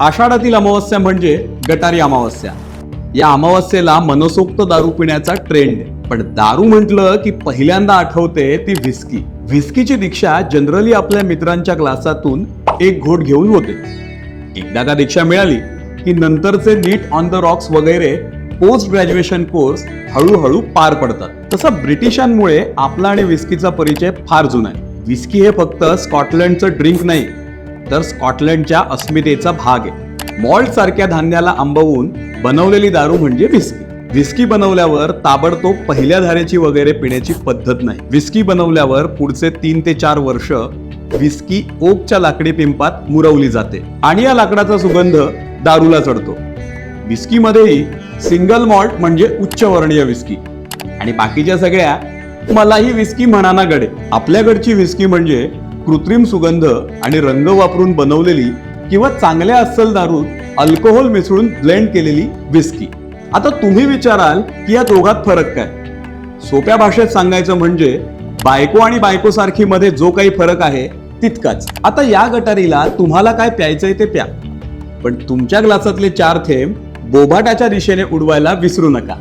आषाढातील अमावस्या म्हणजे गटारी अमावस्या. या अमावस्येला मनसोक्त दारू पिण्याचा ट्रेंड पण दारू म्हटलं की पहिल्यांदा आठवते ती व्हिस्की व्हिस्कीची दीक्षा जनरली आपल्या मित्रांच्या ग्लासातून एक घोट घेऊन होते. एकदा का दीक्षा मिळाली की नंतरचे नीट ऑन द रॉक्स वगैरे पोस्ट ग्रॅज्युएशन कोर्स हळूहळू पार पडतात. तसं ब्रिटिशांमुळे आपला आणि विस्कीचा परिचय फार जुना आहे. विस्की हे फक्त स्कॉटलंडचं ड्रिंक नाही तर स्कॉटलंडच्या अस्मितेचा भाग आहे. मॉल्ट सारख्या धान्याला आंबवून बनवलेली दारू म्हणजे विस्की विस्की बनवल्यावर ताबडतोब पहिल्या धारेची वगैरे पिण्याची पद्धत नाही. विस्की बनवल्यावर पुढचे तीन ते चार वर्ष विस्की ओकच्या लाकडी पिंपात मुरवली जाते आणि या लाकडाचा सुगंध दारूला चढतो. विस्कीमध्येही सिंगल मॉल्ट म्हणजे उच्चवर्णीय विस्की आणि बाकीच्या सगळ्या मलाही विस्की म्हणा ना गडे. आपल्याकडची विस्की म्हणजे कृत्रिम सुगंध आणि रंग वापरून बनवलेली किंवा चांगल्या अस्सल दारूत अल्कोहोल मिसळून ब्लेंड केलेली विस्की आता तुम्ही विचाराल की या दोघात फरक काय? सोप्या भाषेत सांगायचं म्हणजे बायको आणि बायको सारखी मध्ये जो काही फरक आहे तितकाच. आता या गटारीला तुम्हाला काय प्यायचंय ते प्या. पण तुमच्या ग्लासातले चार थेंब बोभाटाच्या दिशेने उडवायला विसरू नका.